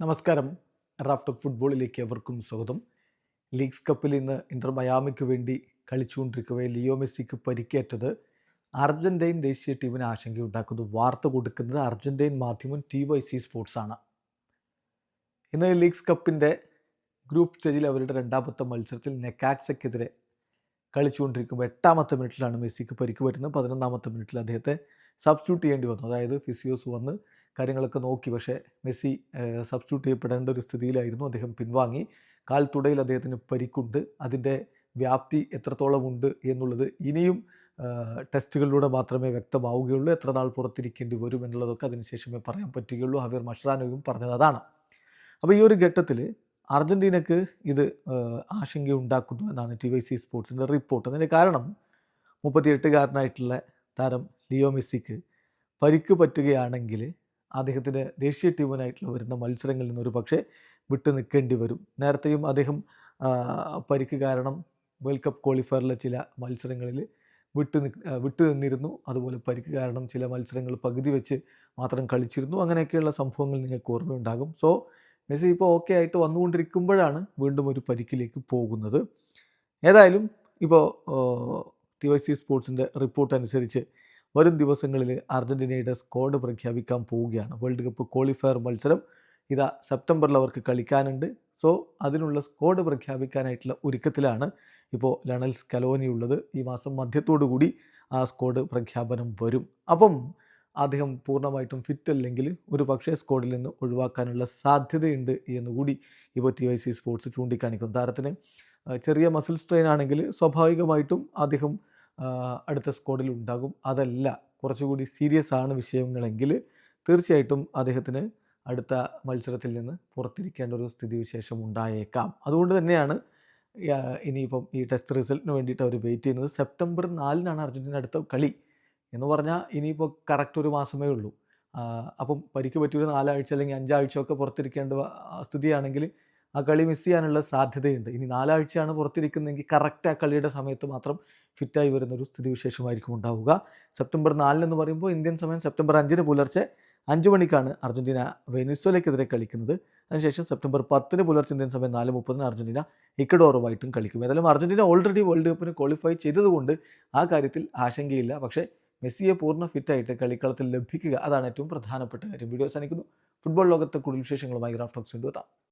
നമസ്കാരം. റാഫ്റ്റ് ഫുട്ബോളിലേക്ക് എവർക്കും സ്വാഗതം. ലീഗ്സ് കപ്പിൽ ഇന്ന് ഇന്റർ മയാമിക്ക് വേണ്ടി കളിച്ചുകൊണ്ടിരിക്കവേ ലിയോ മെസ്സിക്ക് പരിക്കേറ്റത്. അർജന്റൈൻ ദേശീയ ടീമിന് ആശങ്കയുണ്ടാക്കുന്നു. വാർത്ത കൊടുക്കുന്നത് അർജന്റൈൻ മാധ്യമം ടി വൈ സി സ്പോർട്സ് ആണ്. ഇന്ന് ലീഗ്സ് കപ്പിന്റെ ഗ്രൂപ്പ് സ്റ്റേജിൽ അവരുടെ രണ്ടാമത്തെ മത്സരത്തിൽ നെക്കാക്സയ്ക്കെതിരെ കളിച്ചുകൊണ്ടിരിക്കുമ്പോൾ എട്ടാമത്തെ മിനിറ്റിലാണ് മെസ്സിക്ക് പരിക്ക് പറ്റുന്നത്. പതിനൊന്നാമത്തെ മിനിറ്റിൽ അദ്ദേഹത്തെ സബ്സ്റ്റിറ്റ്യൂട്ട് ചെയ്യേണ്ടി വന്നു. അതായത് ഫിസിയോസ് വന്ന് കാര്യങ്ങളൊക്കെ നോക്കി. പക്ഷേ മെസ്സി സബ്സ്റ്റിറ്റ്യൂട്ട് ചെയ്യപ്പെടേണ്ട ഒരു സ്ഥിതിയിലായിരുന്നു. അദ്ദേഹം പിൻവാങ്ങി. കാൽ തുടയിൽ അദ്ദേഹത്തിന് പരിക്കുണ്ട്. അതിന്റെ വ്യാപ്തി എത്രത്തോളം ഉണ്ട് എന്നുള്ളത് ഇനിയും ടെസ്റ്റുകളിലൂടെ മാത്രമേ വ്യക്തമാവുകയുള്ളൂ. എത്ര നാൾ പുറത്തിരിക്കേണ്ടി വരും എന്നുള്ളതൊക്കെ അതിനുശേഷമേ പറയാൻ പറ്റുകയുള്ളൂ. ഹവീർ മഷ്റാനോയും പറഞ്ഞത് അതാണ്. അപ്പോൾ ഈ ഒരു ഘട്ടത്തിൽ അർജന്റീനക്ക് ഇത് ആശങ്കയുണ്ടാക്കുന്നു എന്നാണ് ടി വൈ സി സ്പോർട്സിന്റെ റിപ്പോർട്ട്. അതിന്റെ കാരണം മുപ്പത്തിയെട്ടുകാരനായിട്ടുള്ള താരം ലിയോ മെസ്സിക്ക് പരിക്ക് പറ്റുകയാണെങ്കിൽ അദ്ദേഹത്തിന്റെ ദേശീയ ടീമിനായിട്ടുള്ള വരുന്ന മത്സരങ്ങളിൽ നിന്ന് ഒരു പക്ഷേ വിട്ടു നിൽക്കേണ്ടി വരും. നേരത്തെയും അദ്ദേഹം പരിക്ക് കാരണം വേൾഡ് കപ്പ് ക്വാളിഫയറിലെ ചില മത്സരങ്ങളിൽ വിട്ടു വിട്ടു നിന്നിരുന്നു. അതുപോലെ പരിക്ക് കാരണം ചില മത്സരങ്ങൾ പകുതി വെച്ച് മാത്രം കളിച്ചിരുന്നു. അങ്ങനെയൊക്കെയുള്ള സംഭവങ്ങൾ നിങ്ങൾക്ക് ഓർമ്മയുണ്ടാകും. സോ മെസ്സി ഇപ്പോൾ ഓക്കെ ആയിട്ട് വന്നുകൊണ്ടിരിക്കുമ്പോഴാണ് വീണ്ടും ഒരു പരിക്കിലേക്ക് പോകുന്നത്. ഏതായാലും ഇപ്പോൾ ടി വൈ സി സ്പോർട്സിന്റെ റിപ്പോർട്ട് അനുസരിച്ച് വരും ദിവസങ്ങളിൽ അർജന്റീനയുടെ സ്ക്വാഡ് പ്രഖ്യാപിക്കാൻ പോവുകയാണ്. വേൾഡ് കപ്പ് ക്വാളിഫയർ മത്സരം ഇതാ സെപ്റ്റംബറിൽ അവർക്ക് കളിക്കാനുണ്ട്. സോ അതിനുള്ള സ്ക്വാഡ് പ്രഖ്യാപിക്കാനായിട്ടുള്ള ഒരുക്കത്തിലാണ് ഇപ്പോൾ ലണൽ സ്കലോനി ഉള്ളത്. ഈ മാസം മധ്യത്തോടു കൂടി ആ സ്ക്വാഡ് പ്രഖ്യാപനം വരും. അപ്പം അദ്ദേഹം പൂർണമായിട്ടും ഫിറ്റ് അല്ലെങ്കിൽ ഒരു പക്ഷേ സ്ക്വാഡിൽ നിന്ന് ഒഴിവാക്കാനുള്ള സാധ്യതയുണ്ട് എന്നുകൂടി ഇപ്പോൾ ടി വൈ സി സ്പോർട്സ് ചൂണ്ടിക്കാണിക്കുന്നു. താരത്തിന് ചെറിയ മസിൽ സ്ട്രെയിൻ ആണെങ്കിൽ സ്വാഭാവികമായിട്ടും അദ്ദേഹം അടുത്ത സ്ക്വാഡിൽ ഉണ്ടാകും. അതല്ല കുറച്ചുകൂടി സീരിയസ് ആണ് വിഷയങ്ങളെങ്കിൽ തീർച്ചയായിട്ടും അദ്ദേഹത്തിന് അടുത്ത മത്സരത്തിൽ നിന്ന് പുറത്തിരിക്കേണ്ട ഒരു സ്ഥിതിവിശേഷം ഉണ്ടായേക്കാം. അതുകൊണ്ട് തന്നെയാണ് ഇനിയിപ്പം ഈ ടെസ്റ്റ് റിസൾട്ടിന് വേണ്ടിയിട്ട് അവർ വെയിറ്റ് ചെയ്യുന്നത്. സെപ്റ്റംബർ നാലിനാണ് അർജന്റീന അടുത്ത കളി. എന്ന് പറഞ്ഞാൽ ഇനിയിപ്പോൾ കറക്റ്റ് ഒരു മാസമേ ഉള്ളൂ. അപ്പം പരിക്ക് പറ്റിയൊരു നാലാഴ്ച അല്ലെങ്കിൽ അഞ്ചാഴ്ച ഒക്കെ പുറത്തിരിക്കേണ്ട സ്ഥിതിയാണെങ്കിൽ ആ കളി മിസ് ചെയ്യാനുള്ള സാധ്യതയുണ്ട്. ഇനി നാലാഴ്ചയാണ് പുറത്തിരിക്കുന്നതെങ്കിൽ കറക്റ്റ് ആ കളിയുടെ സമയത്ത് മാത്രം ഫിറ്റായി വരുന്നൊരു സ്ഥിതിവിശേഷമായിരിക്കും ഉണ്ടാവുക. സെപ്റ്റംബർ നാലിനെന്ന് പറയുമ്പോൾ ഇന്ത്യൻ സമയം സെപ്റ്റംബർ അഞ്ചിന് പുലർച്ചെ അഞ്ച് മണിക്കാണ് അർജന്റീന വെനിസ്വലയ്ക്കെതിരെ കളിക്കുന്നത്. അതിനുശേഷം സെപ്റ്റംബർ പത്തിന് പുലർച്ചെ ഇന്ത്യൻ സമയം നാല് മുപ്പതിന് അർജന്റീന ഇക്കഡോറുമായിട്ടും കളിക്കും. ഏതായാലും അർജന്റീന ഓൾറെഡി വേൾഡ് കപ്പിന് ക്വാളിഫൈ ചെയ്തതുകൊണ്ട് ആ കാര്യത്തിൽ ആശങ്കയില്ല. പക്ഷേ മെസ്സിയെ പൂർണ ഫിറ്റായിട്ട് കളിക്കളത്തിൽ ലഭിക്കുക അതാണ് ഏറ്റവും പ്രധാനപ്പെട്ട കാര്യം. വീഡിയോ അവസാനിക്കുന്നു. ഫുട്ബോൾ ലോകത്തെ കൂടുതൽ വിശേഷങ്ങളുമായി ഗ്രാഫ്റ്റോക്സ് കൊണ്ടുവെത്താം.